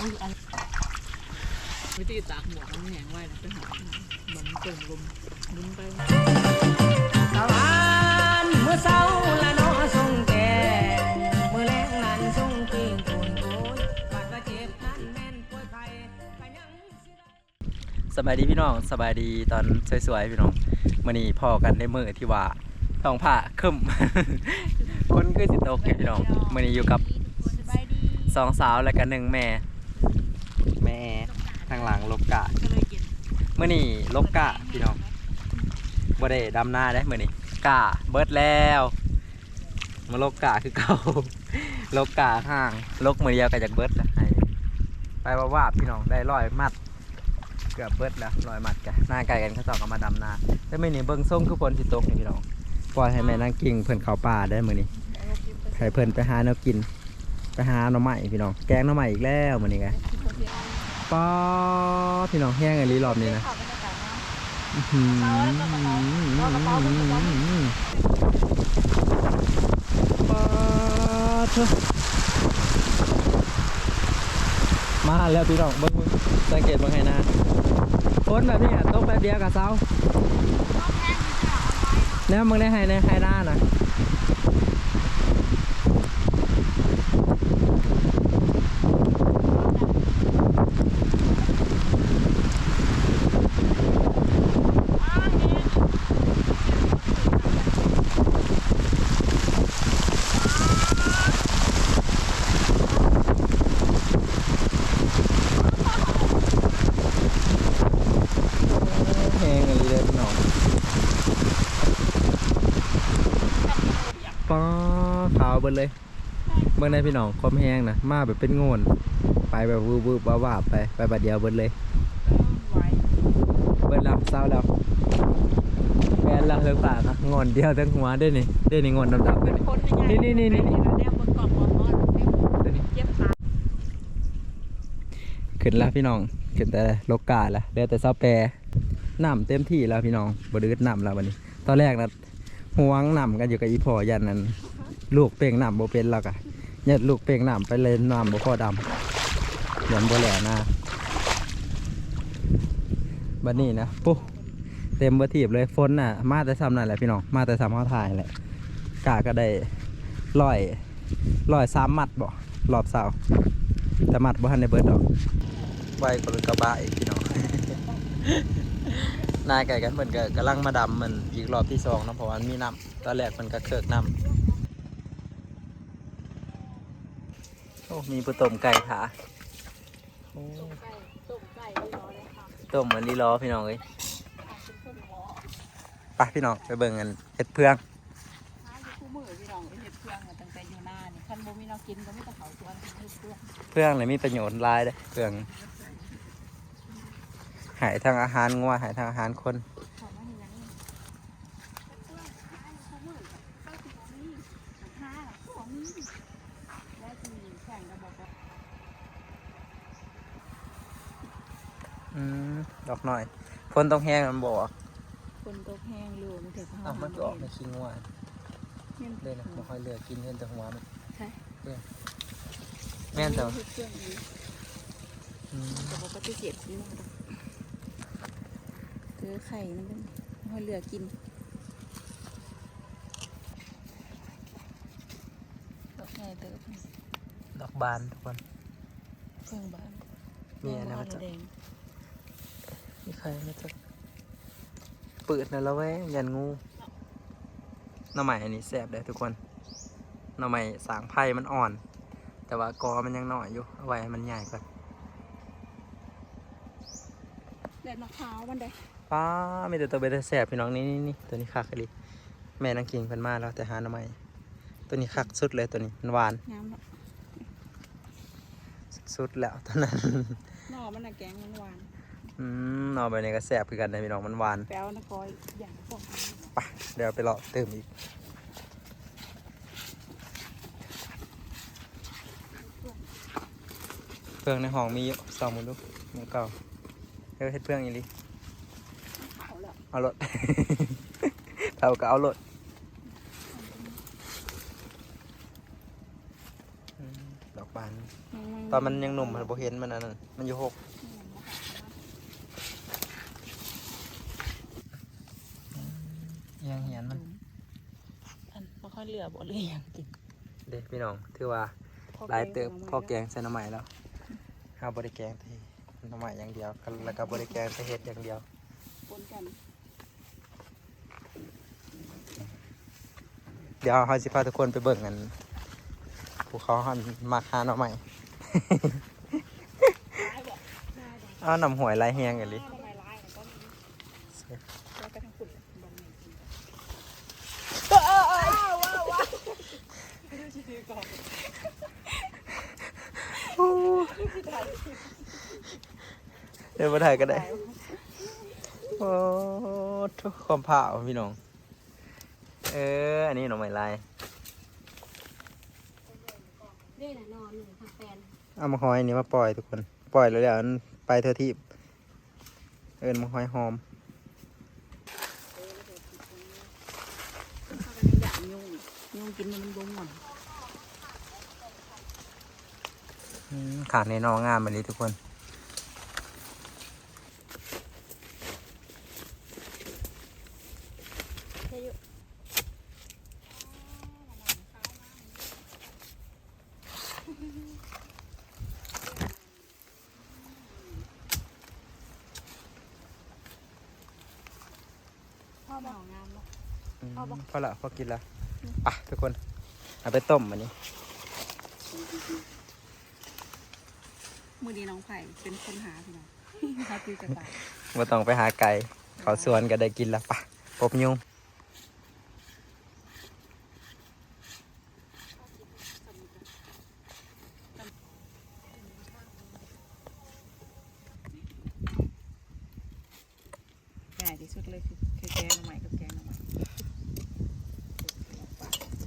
วิธีตากหมวกมันแหงไว้นะไปหาเหมือนเปิดลมหมุนไปตะวันเมื่อเช้าละนอส่งแก่เมื่อแรงนั้นส่งเก่งโกนโอยบาดว่าเจ็บนั้นแม่นป่วยไข้ก็ยังสบายดีพี่น้องสบายดีตอนสวยๆพี่น้องมื้อนี้พอกันในมือที่ว่าท้องผ้าคึมคนคือสิโตกเนี่ยพี่น้องมื้อนี้อยู่กับสองสาวและกันหนึ่งแม่ หลังลกกะก็เลยกินมื้อนี้ลกกะพี่น้องบ่ได้ดำหน้าได้มื้อนี้กะเบิดแล้ว มาลกกะคือเก่าลกกะห่างลกมือเดียวก็จากเบิดแล้วให้ไปว่าว่าพี่น้องได้ร้อยมัด เกือบเบิดแล้วร้อยมัดกันหน้าไก่กันเขาสองเอามาดำนาแต่ไม่นี่เบิ่งส่งคือฝนสิตกนี่พี่น้องปล่อยให้แม่นางกิ่งเพิ่นเข้าป่าได้มื้อนี้ให้เพิ่นไปหาแนวกิน ไปหาหน่อไม้พี่น้องแกงหน่อไม้อีกแล้วมื้อนี้ไง ป๊อพี่น้องแห้งอันนี้รอบนี้นะอื้อหือป๊อเถอะมาแล้วพี่น้องเบิ่งเบิ่งสังเกตเบิ่งให้น้าฝนแบบนี้อะตกแป๊บเดียวกับเช้าแล้วมึงได้ให้ในให้หน้านะ แห้งอันนี้เลยพี่น้องป้าาเบิดเลยเมื่อในพี่น้องความแห้งนะมาแบบเป็นโงนไปแบบวืบวืบวาบวาบไปไปบัดเดียวเบิดเลยเบิดแล้วเศร้าแล้วแฟนเราเฮิงปากอะงอนเดียวทั้งหัวได้นี่ได้นี่งอนดำๆเลยนี่นี่นี่นี่ขึ้นแล้วพี่น้องขึ้นแต่โลกาแล้วเหลือแต่เสาแปรน้ำเต็มที่แล้วพี่น้องบไดืดน้ำแล้ววันนี้ ตอนแรกนะห่วงน้ำกันอยู่กับอีพอยันนั้น ลูกเป่งน้ำโบเป็นแล้วกะยัดลูกเป่งน้ำไปเลยน้ำโบพอดำยันโบแหล่น้าบัดนี้นะปุ๊เต็มเบอร์ทีบเลยฝนน่ะ มาแต่ซ้ำนั่นแหละพี่น้องมาแต่ซ้ำเขาถ่ายแหละกาก็ได้ร้อยร้อยสามมัดบ่รอบเสาแต่มัดบ่ทันได้เบิดดอกไวกว่ารถกระบะอีกพี่น้องนายไก่กันเหมือนกับกำลังมาดำมันอีกรอบที่สองนะเพราะว่ามันมีน้ำตอนแรกมันก็เคิกน้ำ โอ้มีปูต้มไก่ขาโอ้ตุ่มไก่ไม่รอเลยค่ะต้มมันนี่ล้อพี่น้องเอ้ยไปพี่น้องไปเบิ่งกันเห็ดเพื่องเพื่องเพื่อองเลยมีประโยชน์หลายเด้อเพื่องหายทางอาหารงัวหายทางอาหารคนยังนี่ห้าพวกนี้แล้วทีแข่งก็บอกว่า อืม ดอกหน่อยฝนต้องแห้งมันบอกคนตกแห้งอยู่มันถึงอะมันก็ออกในขี้งัวเม่นเลยนะไม่ค่อยเหลือกินเห็นแต่หัวมันใช่แม่นแต่เห็ดเพื่องนี้อืมแต่บอกปฏิเสธนี่มันคือไข่มันเป็นไม่ค่อยเหลือกินดอกใหญ่เติบดอกบานทุกคนเพิ่งบานมีอะไรมามาจากแดง มีใครมาจากเปิดนะแล้วแวงยันงูหน่อไม้อันนี้แสบเลยทุกคนหน่อไม้สางไผ่มันอ่อน แต่ว่ากอมันยังหน่อยอยู่เอาไว้ให้มันใหญ่ก่อนแดดมะพร้าวมันได้ป้ามีแต่ตัวเบต้แสบพี่น้องนี่นี่นี่ตัวนี้คักเลยแม่นังกิงเพิ่นมาแล้วแต่หาหน่อไม้ตัวนี้คักสุดเลยตัวนี้มันหวานงามเนาะสุดแล้วตัวนั้นหน่อมันน่ะแกงมันหวาน อืมหน่อใบนี้ก็แสบคือกันนะพี่น้องมันหวานแปลวนะกอยอย่างพวกไปเดี๋ยวไปรอเติมอีกเพื่องในห้องมีเยอะสองมือดูมือเก่าเดี๋ยวเฮ็ดเพื่องอีหลีเขาแล้วเอารถเราก็เอารถบาน ตอนมันยังหนุ่มมันบ่เห็นมันอันนั้นมันอยู่หกยังเหียนมัน อันบ่ค่อยเหลือ บ่เลยยังกินเด็กพี่น้องถือว่าหลายเติบพ่อแกงใส่หน้ำใหม่แล้วข้าวบริแกงที่หน้ำใหม่อย่างเดียวก็แล้วก็บริแกงใส่เห็ดอย่างเดียวปนกันเดี๋ยวเขาสิพาทุกคนไปเบิ่งกันภูเขาหันมาคาหน้ำใหม่ เอาน้ำหวยลายเฮียงกันลิ ทำไมร้ายแล้วก็แล้วก็ทั้งฝุ่นบ่มีกิน เดี๋ยวมาถ่ายก็ได้ โอ้ทุกความผ่าพี่น้อง เออ อันนี้น่องไม้ลายนี่แหละนอนหนึ่งพันแปดเอามาหอยนี่มาปล่อยทุกคน ปล่อยแล้วเดี๋ยวมันไปเท่าที่เอินมาหอยหอมยุ่งกินมันมันบ่ม่วนอืม ขาดในนองามแบบนี้ทุกคนพ่อบอกงามบ่อืมพอละพอกินละไปทุกคน เอาไปต้มอันนี้ มื้อนี้น้องไผ่เป็นคนหาพี่น้องหาคือกระต่ายว่าต้องไปหาไก่เขาสวนก็ได้กินแล้วปะปบยุงง่ายที่สุดเลยคือคือแกงหน่อไม้กับแกงหน่อไม้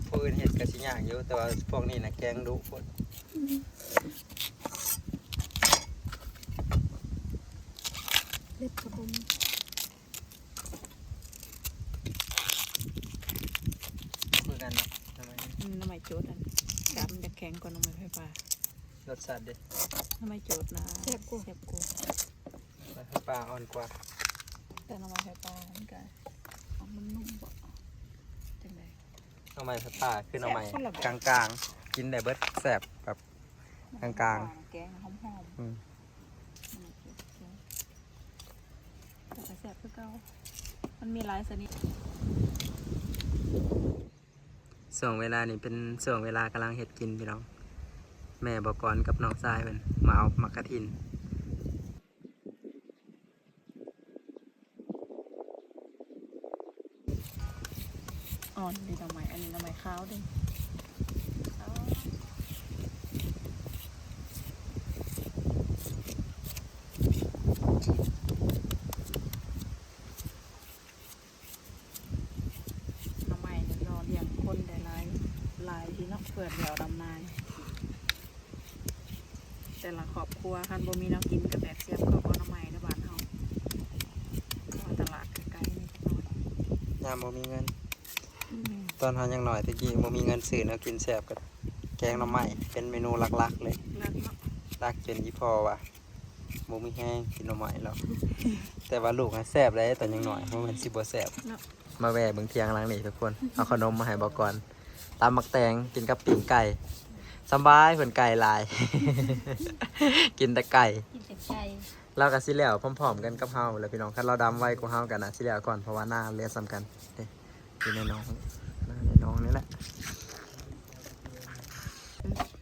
พวกอื่นเห็ดกระชิยากอยู่แต่ว่าพวกนี้นะแกงดุพด เล็บกระบุม คือกันเนาะทำไม อืมหน่อไม้โจดอันดำจะแข็งกว่าหน่อไม้ไฟฟ้าร สชาติเด็ดหน่อไม้โจดนะแซ่บกว่าแซ่บกว่าปลาอ่อนกว่า แต่หน่อไม้ไฟฟ้ามันก็เอามันนุ่มบ่จังไดหน่อไม้สปาคือหน่อไม้แซ่บคนละแบบกลางๆ กินได้เบิดแสบแบบกลางแกงหอมๆอืมแต่ก็แซ่บคือเก่ามันมีหลายชนิดส่วงเวลานี่เป็นส่วงเวลากำลังเห็ดกินพี่น้อง แม่บอกรกับน้องทรายเป็นมาเอามักกะทินอ่อนดีทำไม้อันนี้ทำไม้ขาวดิหน่อไม้นี่รอเลี้ยงคนได้หลายหลายที่เนาะเปิดเดี่ยวดำนายแต่ละ ครอบครัวคันบ่มีแน้ำกินกับแบบเสียบก็บ่หน่อไม้ในบ้านเฮาเพราะว่าตลาดใกล้ๆนี่น้อยยามบ่มีเงิน อืมตอนทานยังหน่อยตะกี้บ่มีเงินซื้อแนวกินแสบก็แกงหน่อไม้เป็นเมนูหลักๆเลยรักเนาะรักจนยี่พอว่ะบ่มีแห้งกินหน่อไม้แล้ว แต่ว่าลูกอะแสบเลยตอนยังหน่อยเพราะมันสิบ่แสบเนาะมาแวะเบิ่งเทียงหลังนี่ทุกคน เอาขนมมาให้บอกก่อนตามมักแตงกินกับปิ้งไก่ สำบายเพิ่นไก่หลาย กินแต่ไก่ กินแต่ใจเราก็สิแล้วพร้อมๆกันกับเฮาแหล้วพี่น้องคันเราดำไว้กว่าเฮากันนะสิแล้วก่อนเพราะว่าหน้าเรียนสำคัญเด้อยู่ในน้องหน้าในน้องนี่แหละ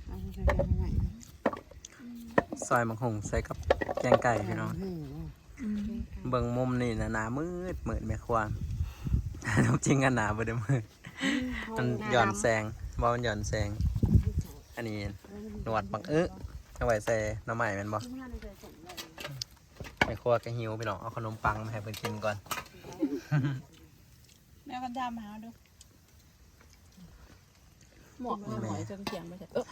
เอาไปใส่กันใหม่ซอยมังหงใส่กับแกงไก่พี่น้องเบิ่งมุมนี่นะหนามืดมืดแม่ควางน้ำจริงกันหนาบ่ได้มืดมันหย่อนแสงบ่มันหย่อนแสง อันนี้หนวดบังเอ๊ะเอาไว้ใส่หน้ำใหม่แม่นบ่แม่ครัวก็หิวพี่น้องเอาขนมปังมาให้เพิ่นกินก่อน แม่กันดามาหาดู หมวกมาหอยจนเขียงไปเถอะเออ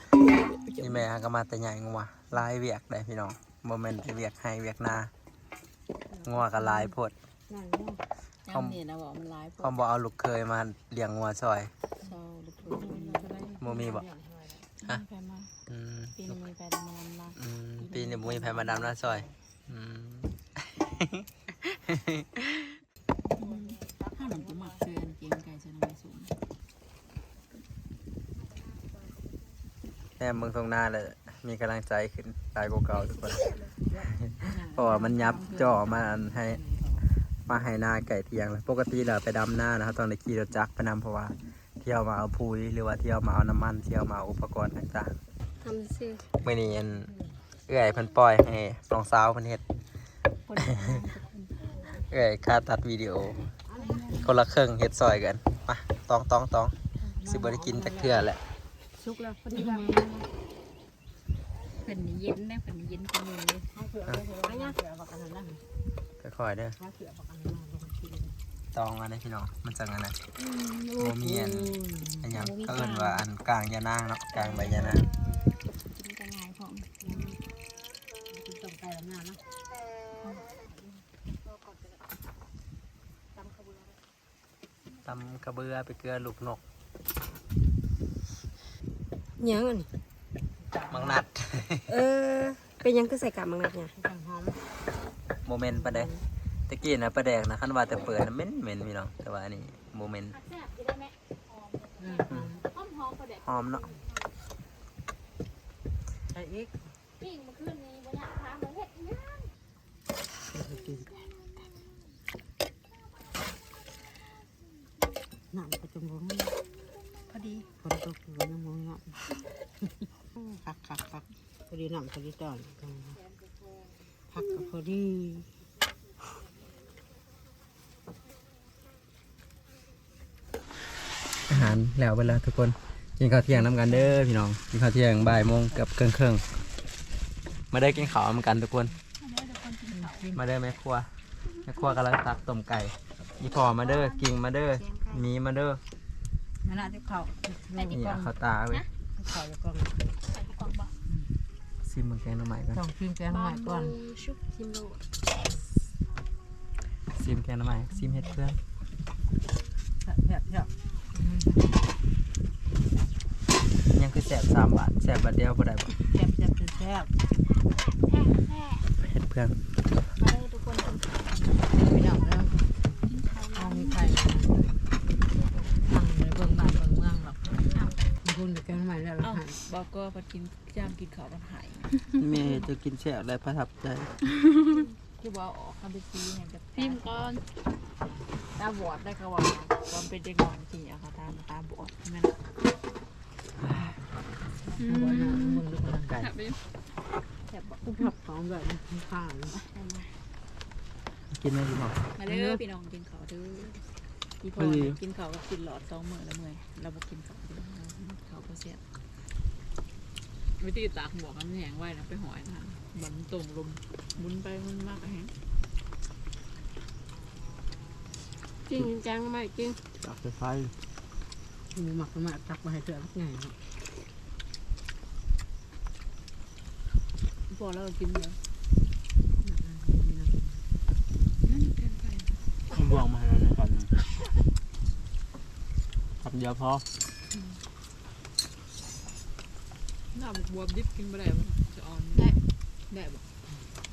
นี่แม่ก็มาแต่ใหญ่งัวลายเวียกได้พี่น้องบ่แม่นไปเวียกให้เวียกนางัวก็ลายโพดนั่งเนาะยังนี่นะบอกมันร้ายพพร้อมบ่เอาลูกเคยมาเลี้ยงงัวซอย เศร้าลูกทุกคนบ่มีบ่ ฮะแพมาอืมปีนี้มีแฟนมาลำละอืมปีนี้บุ้ยแพ้มาดำน้าซอยอืมถ้าหนังจะหมักเกินเกงไก่จะนำไปสูงแน่เมืองทรงหน้าเลยมีกำลังใจขึ้นตายกว่าเก่าทุกคนเพราะว่ามันยับจ่อมาอันให้มาให้หน้าไก่เทียงเลยปกติเราไปดำหน้านะครับตอนในขี่รถจักรไปนำเพราะว่าเที่ยวมาเอาปุ๋ยหรือว่าเที่ยวมาเอาน้ำมันเที่ยวมาเอาอุปกรณ์ต่างทำซื้อๆเมื่อนี้อันเอื้อยเพิ่นปล่อยให้สองสาวเพิ่นเฮ็ดเอื้อยค่าตัดวิดีโอ คนละครึ่งเฮ็ดซอยกันมาตองตองตองสิบ่ได้กินจักเทื่อแหละซุกแล้วพอดีแบบเป็นเย็นนะเป็นเย็นกันเลยค่อยๆเด้อ ตองอันนี้พี่น้องมันจังอันนั้นโมเมียนอันหยังก็เอิ้นว่าอันกลางยานางเนาะกลางใบยานางกินกันง่ายพร้อมตำกระเบือไปเกลือลูกนกยังอันนี้มังนัด เออ เป็นยังคือใส่กาบมังนัดเนี่ยโมเมนต์ประแดก ตะกี้นะประแดกนะคันว่าแต่เปิดนะเหม็นเหม็นพี่น้องแต่ว่าอันนี้โมเมนต์แซ่บจะได้ไหมหอมหอมประเด็ดหอมเนาะปิ้งเมื่อคืนนี้บรรยากาศเหมือนเห็ดย่างน้ำประจุมงพอดีฝนตกอยู่น้ำมงเนาะคักคักคักพอดีน้ำพอดีตอนพักกับพอดี อาหาร แล้วไปแล้วทุกคนกินข้าวเที่ยงน้ำกันเด้อพี่น้องกินข้าวเที่ยงบ่ายโมงกับเครื่องเครื่องๆมาได้อกินข้าวน้ำกันทุกคน มาเด้อแม่ครัวแม่ครัวกำลังตักต้มไก่ยี่พอมาเด้อกิ่งมาเด้อหมีมาเด้อนั่นแหละที่เขาแม่ที่นี่กล้องข้าวตาเว้ยเขาจะกล้องซิมมันแกงหน้ำใหม่ก่อนต้องกินแกงใหม่ก่อนชุบทิมโลดซิมแกงหน้ำใหม่ซิมเห็ดเพื่อนแซ่บแซ่บแซ่บ ยังคือแสบสามบาทแสบบาทเดียวก็ได้บ่แซ่บแซ่บแซ่บแซ่บแท้แท้เห็ดเพื่อนมาเลยทุกคนกินข้าวไม่เอาแล้วเอามีไข่ตั้งในเบื้องบ้านเบื้องเมืองหรอกคุณแกงใหม่แล้วเราเอ้าหันบอกก็พอกินย่างกินข้าวมันหายแม่จะกินแสบและประทับใจที่ว่าออกคำเป็นซีเห็นกับพิมก่อน ตาบอดได้ก็ว่าความเป็นเด็กน้อยจริงอะค่ะตาตาบอดมันเอาไว้นะมึงดูกันไก่แซ่บบอกกูผับสองแบบข้างกินไหมพี่น้องมาเด้อพี่น้องกินข้าวเด้อพี่พ่อกินข้าวกับกินหลอดสองมื้อละมื้อเราบ่กินข้าวเข้าวก็เสียวิธีตากหมวกมันแห้งไว้นะไปหอยนะมันตรงลมหมุนไปมุนมากแหง จริงจังไหมจริงจับไฟหมูหมักมาตักมาให้เสือสักไงเนาะพอแล้วก็กินเลยบวงมาแล้วนะครับทำเดียวพอหน้าบวมดิบกินไม่ได้บ่จะอ่อนได้ได้บ่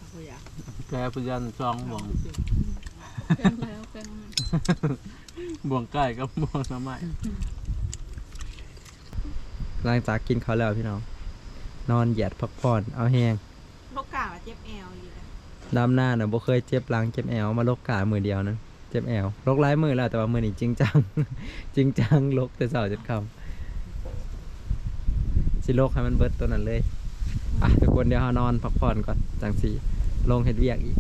เขาอยากแกพยันซองบวง แกงแล้วแกงแล้วบวงไก่กับบวงน้ำใหม่หลังจากกินข้าวแล้วพี่น้อง นอนเหยียดพักผ่อนเอาแห้งโรคกาเจ็บแอวอยู่แล้วดำหน้าน่ะบ่เคยเจ็บหลังเจ็บแอวมาลกกามือเดียวนะเจ็บแอวลกหลายมือแล้วแต่ว่ามือนี้จริงจัง จริงจังลกแต่เสาร์จนคำสิลกให้มันเบิดตัวนั้นเลยอะทุกคนเดี๋ยวเฮานอนพักผ่อนก่อนจังสีลงเฮ็ดเวียกอีก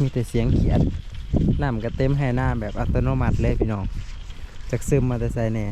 มีแต่เสียงเขียดน้ำก็เต็มให้หน้าแบบอัตโนมัติเลยพี่น้องจากซึมมาแต่ใส่แน่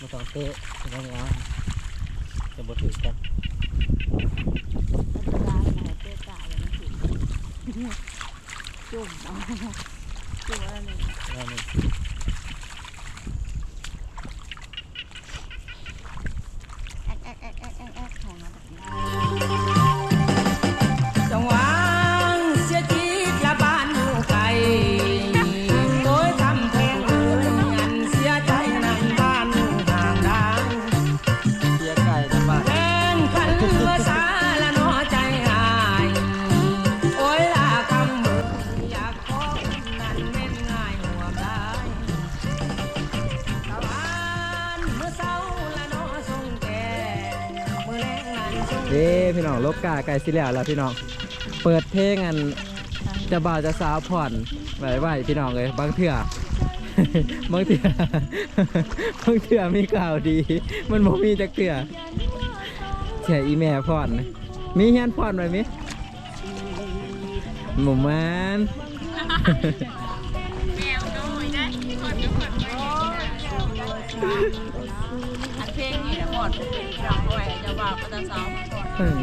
มาต้องเตะจะต้องเอาจะบ่ถือกันอัตราหลายเต้ตาเลยมันถึงจุ่มเอาจุ่มอะไรเนี่ยเอานี่ น้องลบกาไก่สิแล้วแล้วพี่น้อง เปิดเพลงอันจะบ่าวจะสาวผ่อนไหวไหวพี่น้องเลยบางเถื่อบางเถื่อบางเถื่อมีข่าวดี มันบ่มีจักเถื่อแช่อีแม่ผ่อนมีเฮียนผ่อนไหมมิหมูมันอัน เพลงนี่แหละหมดเป็นเราด้วยจะว่าก็จะซ้อมอืม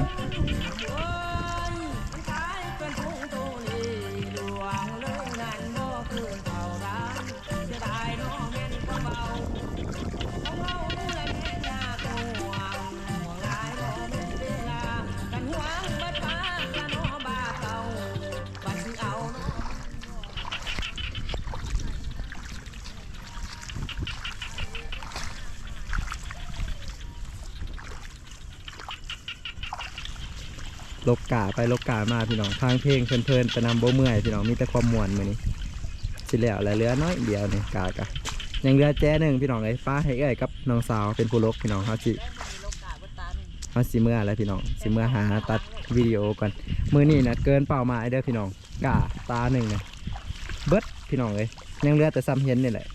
ลบกาไปลบกามาพี่น้องทางเพลงเพลินๆไปนำโบเมื่อยพี่น้องมีแต่ความมวนมือนี้สิแล้วแล้วเหลือน้อยเดียวนี่กากะยังเหลือแจ้หนึ่งพี่น้องไอ้ป้าให้เอ้ยกับน้องสาวเป็นผู้ลกพี่น้องเขาสิเขาสิเมื่อแล้วพี่น้องสิเมื่อหาตัดวิดีโอก่อนมือนี่นะเกินเป้ามายเด้อพี่น้องกาตาหนึ่งนะเบิร์ดพี่น้องเลยยังเหลือแต่ซ้ำเห็นนี่แหละ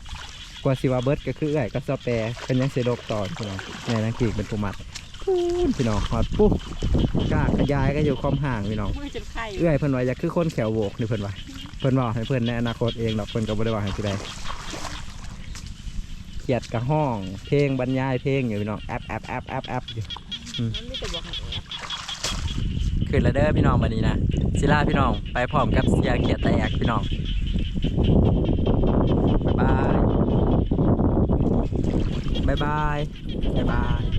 กว่าสิว่าเบิร์ดก็คือเอ้ยกับซอแปรเป็นยังเสดกต่อพี่น้องในนังกีกเป็นผู้มัด พูนพี่น้องหอดปุ๊บกาขยายก็อยู่ความห่างพี่น้อง มือจนไข่เอื้อยเพิ่นว่าอยากคือคนแขวโวกนี่เพิ่นว่าเพิ่นบอกให้เพิ่นในอนาคตเองดอกเพิ่นก็บ่ได้ว่าให้ผู้ใดเขียดกับห้อง เพลงบรรยายเพลงอยู่พี่น้องแอปแอปแอปแอปแอปอยู่มันไม่แต่บอกให้แอบขึ้นแล้วเด้อพี่น้องวันนี้นะศิลาพี่น้องไปพร้อมกับเสียเขียดแตกพี่น้องบ๊ายบายบ๊ายบายบ๊ายบาย